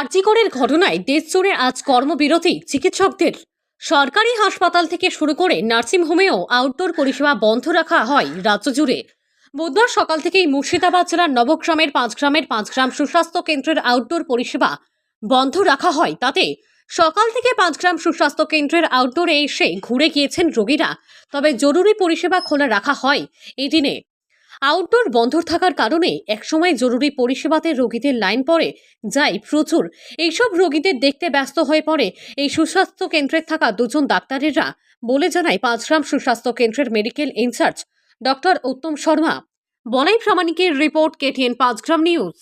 আরজিকরের ঘটনায় দেশজুড়ে আজ কর্মবিরতি চিকিৎসকদের। সরকারি হাসপাতাল থেকে শুরু করে নার্সিংহোমেও আউটডোর পরিষেবা বন্ধ রাখা হয় রাজ্য জুড়ে। বুধবার সকাল থেকেই মুর্শিদাবাদ জেলার নবগ্রামের পাঁচগ্রামের পাঁচগ্রাম সুস্বাস্থ্য কেন্দ্রের আউটডোর পরিষেবা বন্ধ রাখা হয়। তাতে সকাল থেকে পাঁচগ্রাম সুস্বাস্থ্য কেন্দ্রের আউটডোরে এসে ঘুরে গিয়েছেন রোগীরা। তবে জরুরি পরিষেবা খোলা রাখা হয় এই দিনে আউটডোর বন্ধ থাকার কারণে একসময় জরুরি পরিষেবাতে রোগীদের লাইন পড়ে যাই প্রচুর। এইসব রোগীদের দেখতে ব্যস্ত হয়ে পড়ে এই সুস্বাস্থ্য কেন্দ্রে থাকা দুজন ডাক্তারেরা বলে জানায় পাঁচগ্রাম সুস্বাস্থ্য কেন্দ্রের medical in charge doctor Uttam Sharma. Balai প্রামাণিকের report KTN Panchgram news.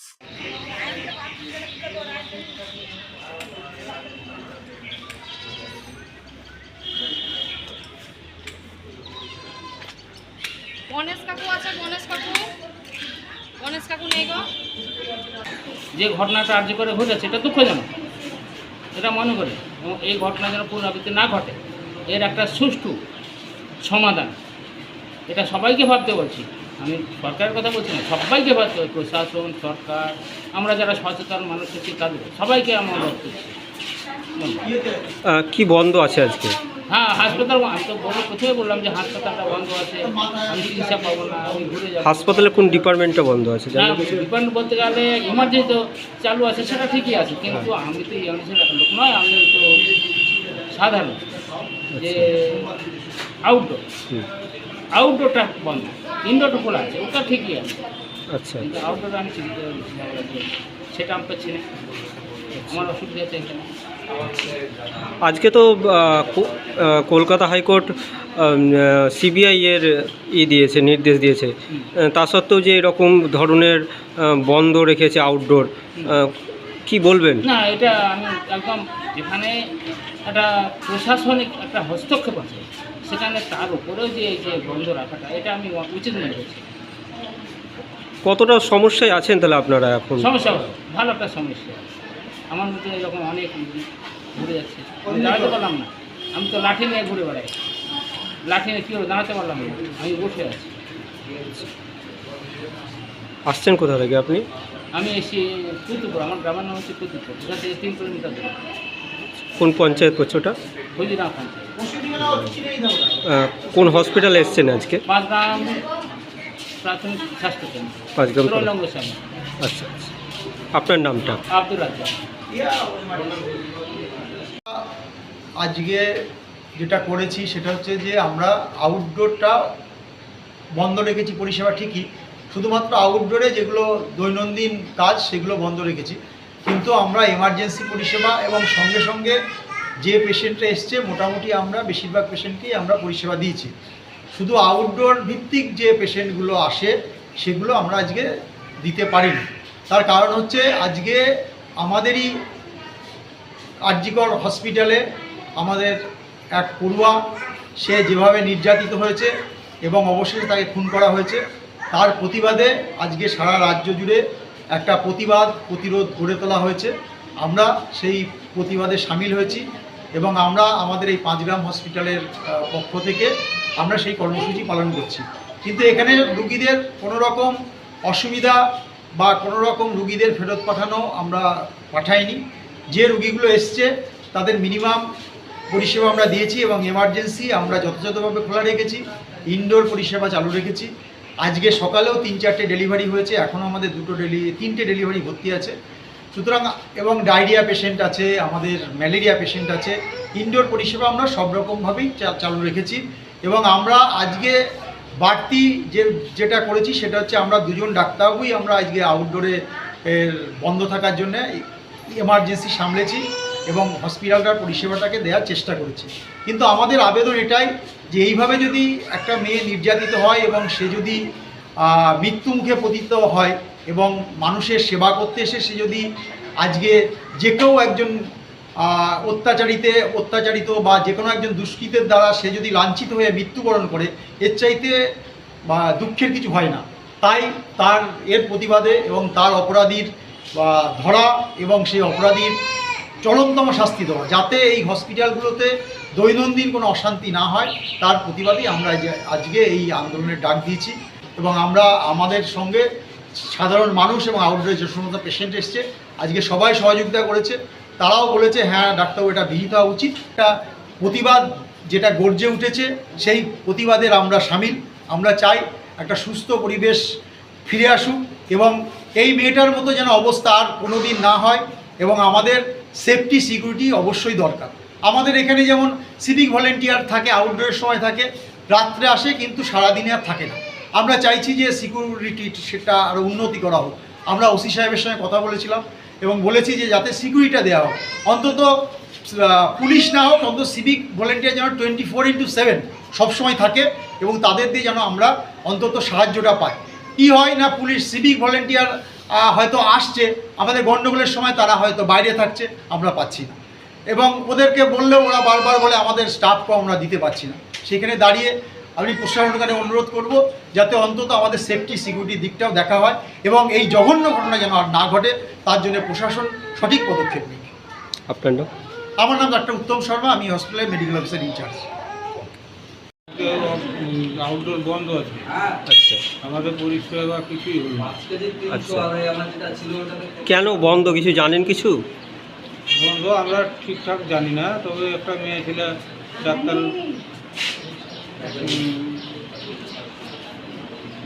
যে ঘটনাটা আর্য করে ঘটেছে এটা দুঃখজনক। এটা মনে করি। এবং এই ঘটনা যেন পুনরাবৃত্তি না ঘটে এর একটা সুষ্ঠু সমাধান। এটা সবাইকে ভাবতে বলছি। আমি সরকারের কথা বলছি না সবাইকে ভাবতে হবে প্রশাসন সরকার আমরা যারা সচেতন মানুষ আছি তাদের সবাইকে আমরা ভাবতে কি বন্ধ আছে আজকে? হ্যাঁ হাসপাতাল আমি তো বলো প্রথমে বললাম যে হাসপাতালটা বন্ধ আছে। আমি চিকিৎসা পাবো না আমি ঘুরে যাব। হাসপাতালে কোন ডিপার্টমেন্টটা বন্ধ আছে? ডিপার্টমেন্ট বলতে গেলে ইমার্জেন্সি তো চালু আছে সেটা ঠিকই আছে কিন্তু আমি তো লোক নয় আমি তো সাধারণ। যে আউটডোর আউটডোরটা বন্ধ ইনডোরটা খোলা আছে ওটা ঠিকই আছে। আচ্ছা। কিন্তু আউটডোরে আমি সেটা আমি পাচ্ছি না। আমার অসুবিধা আছে এখানে আজকে তো কলকাতা হাইকোর্ট সিবিআই এর ই দিয়েছে নির্দেশ দিয়েছে। তা সত্ত্বেও যে এরকম ধরনের বন্ধ রেখেছে আউটডোর কি বলবেন? না এটা আমি একদম যেখানে একটা প্রশাসনিক একটা হস্তক্ষেপ আছে সেখানে তার উপরেও যে যে বন্ধ রাখাটা এটা আমি উচিত মনে করছি। কতটা সমস্যায় আছেন তাহলে আপনারা এখন? সমস্যা ভালো একটা সমস্যা। আমার মতো এরকম অনেক ঘুরে যাচ্ছে। আমি দাঁড়াতে পারলাম না। আমি তো লাঠি নিয়ে ঘুরে বেড়াই। লাঠি নিয়ে কী হবে দাঁড়াতে পারলাম না। আমি বসে আছি। আসছেন কোথা থেকে আপনি? আমি এসে কুতুপুর আমার গ্রামের নাম হচ্ছে কুতুপুর এখান থেকে তিন কিলোমিটার দূরে। কোন পঞ্চায়েত করছে ওটা? হজিরাম পঞ্চায়েত। কোন হসপিটালে এসছেন আজকে? পাঁচ গ্রাম প্রাথমিক স্বাস্থ্যকেন্দ্র পাঁচগ্রাম আচ্ছা আচ্ছা। আপনার নামটা? আব্দুল আজকে যেটা করেছি সেটা হচ্ছে যে আমরা আউটডোরটা বন্ধ রেখেছি পরিষেবা ঠিকই। শুধুমাত্র আউটডোরে যেগুলো দৈনন্দিন কাজ সেগুলো বন্ধ রেখেছি। কিন্তু আমরা এমার্জেন্সি পরিষেবা এবং সঙ্গে সঙ্গে যে পেশেন্টরা এসছে মোটামুটি আমরা বেশিরভাগ পেশেন্টকেই আমরা পরিষেবা দিয়েছি। শুধু আউটডোর ভিত্তিক যে পেশেন্টগুলো আসে সেগুলো আমরা আজকে দিতে পারিনি। তার কারণ হচ্ছে আজকে আমাদেরই আরজিকর হসপিটালে আমাদের এক পড়ুয়া, সে যেভাবে নির্যাতিত হয়েছে এবং অবশেষে তাকে খুন করা হয়েছে, তার প্রতিবাদে আজকে সারা রাজ্য জুড়ে একটা প্রতিবাদ, প্রতিরোধ গড়ে তোলা হয়েছে। আমরা সেই প্রতিবাদে সামিল হয়েছি এবং আমরা আমাদের এই পাঁচগ্রাম হসপিটালের পক্ষ থেকে আমরা সেই কর্মসূচি পালন করছি। কিন্তু এখানে রুগীদের কোনো রকম অসুবিধা বা কোনো রকম রুগীদের ফেরত পাঠানো আমরা পাঠাইনি। যে রুগীগুলো এসছে, তাদের মিনিমাম পরিষেবা আমরা দিয়েছি এবং এমার্জেন্সি আমরা যথাযথভাবে খোলা রেখেছি ইনডোর পরিষেবা চালু রেখেছি। আজকে সকালেও তিন চারটে ডেলিভারি হয়েছে, এখনও আমাদের দুটো ডেলি তিনটে ডেলিভারি ভর্তি আছে। সুতরাং এবং ডায়রিয়া পেশেন্ট আছে, আমাদের ম্যালেরিয়া পেশেন্ট আছে। ইনডোর পরিষেবা আমরা সব রকমভাবেই চালু রেখেছি এবং আমরা আজকে বাড়তি যে যেটা করেছি সেটা হচ্ছে আমরা দুজন ডাক্তারবাবুই আমরা আজকে আউটডোরে বন্ধ থাকার জন্য এমার্জেন্সি সামলেছি এবং হসপিটালটার পরিষেবাটাকে দেওয়ার চেষ্টা করেছি। কিন্তু আমাদের আবেদন এটাই যে এইভাবে যদি একটা মেয়ে নির্যাতিত হয় এবং সে যদি আহ, মৃত্যু মুখে পতিত হয় এবং মানুষের সেবা করতে এসে সে যদি আজকে যে কেউ একজন অত্যাচারিতে, অত্যাচারিত বা যে কোনো একজন দুষ্কৃতের দ্বারা সে যদি লাঞ্ছিত হয়ে মৃত্যুবরণ করে, এর চাইতে, বা দুঃখের কিছু হয় না। তাই তার, এর প্রতিবাদে এবং তার অপরাধীর ধরা এবং সেই অপরাধীর চরমতম শাস্তি দেওয়া। যাতে এই হসপিটালগুলোতে দৈনন্দিন কোনো অশান্তি না হয়, তার প্রতিবাদেই আমরা আজকে এই আন্দোলনের ডাক দিয়েছি এবং আমরা আমাদের সঙ্গে সাধারণ মানুষ এবং আউটডোরে যে সমস্ত পেশেন্ট এসছে, আজকে সবাই সহযোগিতা করেছে। তারাও বলেছে হ্যাঁ ডাক্তারবাবু, এটা বিহিত হওয়া উচিত। একটা প্রতিবাদ যেটা গর্জে উঠেছে, সেই প্রতিবাদের আমরা সামিল। আমরা চাই একটা সুস্থ পরিবেশ ফিরে আসুক এবং এই মেয়েটার মতো যেন অবস্থা আর কোনো দিন না হয় এবং আমাদের সেফটি সিকিউরিটি অবশ্যই দরকার। আমাদের এখানে যেমন সিভিক ভলেন্টিয়ার থাকে আউটডোরের সময় থাকে, রাত্রে আসে কিন্তু সারাদিনে আর থাকে না। আমরা চাইছি যে সিকিউরিটি সেটা আরও উন্নতি করা হোক। আমরা ওসি সাহেবের সঙ্গে কথা বলেছিলাম। এবং বলেছি যে যাতে সিকিউরিটিটা দেওয়া হোক। অন্তত পুলিশ না হোক, অন্তত সিভিক ভলেন্টিয়ার যেন টোয়েন্টি ফোর ইন্টু সেভেন সবসময় থাকে এবং তাদের দিয়ে যেন আমরা অন্তত সাহায্যটা পাই। কি হয় না পুলিশ সিভিক ভলেন্টিয়ার হয়তো আসছে, আমাদের গণ্ডগোলের সময় তারা হয়তো বাইরে থাকছে, আমরা পাচ্ছি না। এবং ওদেরকে বললেও ওরা বারবার বলে আমাদের স্টাফকে আমরা দিতে পারছি না। সেখানে দাঁড়িয়ে আমি প্রশাসনের কাছে অনুরোধ করব যাতে অন্তত আমাদের সেফটি সিকিউরিটির দিকটাও দেখা হয় এবং এই জঘন্য ঘটনা যেন আর না ঘটে তার জন্য প্রশাসন সঠিক পদক্ষেপ নিক। আপনার নাম? আমার নাম ডাক্তার উত্তম শর্মা আমি হসপিটালের মেডিকেল অফিসার ইনচার্জ আউটডোর বন্ধ আছে। আচ্ছা। আমাদের পরিষেবা কিছুই হলো আচ্ছা। কেন বন্ধ? কিছু জানেন কিছু? বন্ধ আমরা ঠিকঠাক জানি না তবে একটা মেয়ে ছিল ডাক্তার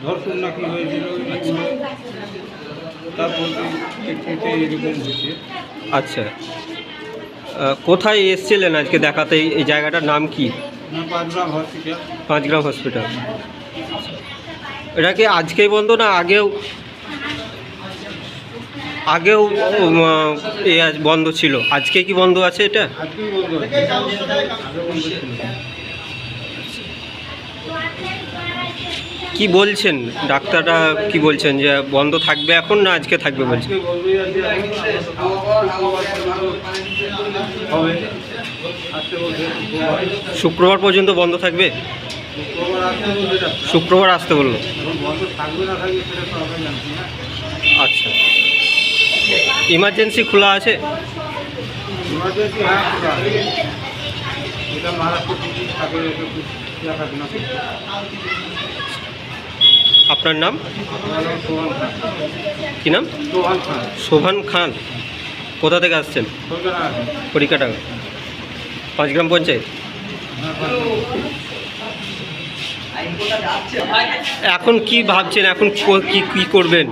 ধর্ষণ নাকি হয়েছিল তারপর এরকম হয়েছে। আচ্ছা। কোথায় এসছিলেন আজকে দেখাতে? এই- জায়গাটার নাম কি? পাঁচগ্রাম হসপিটাল পাঁচগ্রাম হসপিটাল এটা কি আজকেই বন্ধ না আগেও? আগেও এ আজ বন্ধ ছিল। আজকে কি বন্ধ আছে এটা আজকেই বন্ধ আছে আগে বন্ধ ছিল কি বলছেন ডাক্তাররা কি বলছেন যে বন্ধ থাকবে এখন না আজকে থাকবে বলছেন শুক্রবার। পর্যন্ত বন্ধ থাকবে শুক্রবার আসতে বলল আচ্ছা ইমার্জেন্সি খোলা আছে ইমার্জেন্সি খোলা আছে। এটা মহারাষ্ট্র পুলিশ থাকে একটু দেখাশোনা করছে আপনার নাম? কি নাম? শোভান খান। কোথা থেকে আসছেন? পরীক্ষাটা পাঁচগ্রাম পঞ্চায়েত। হ্যাঁ এখন কি ভাবছেন? এখন কো- কি করবেন?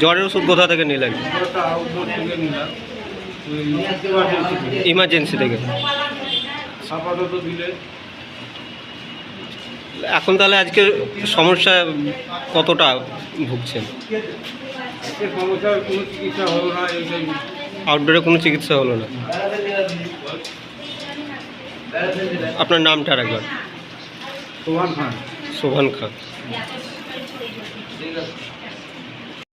জ্বরের ওষুধ কোথা থেকে নিলেন। ইমার্জেন্সি থেকে। আপাতত দিলে। এখন তাহলে আজকে সমস্যা কতটা ভুগছেন? এর সমস্যার কোনো চিকিৎসা হলো না এইটাই আউটডোরে কোনো চিকিৎসা হলো না? আপনার নামটা আর একবার। সোহান খান। শোভান খান।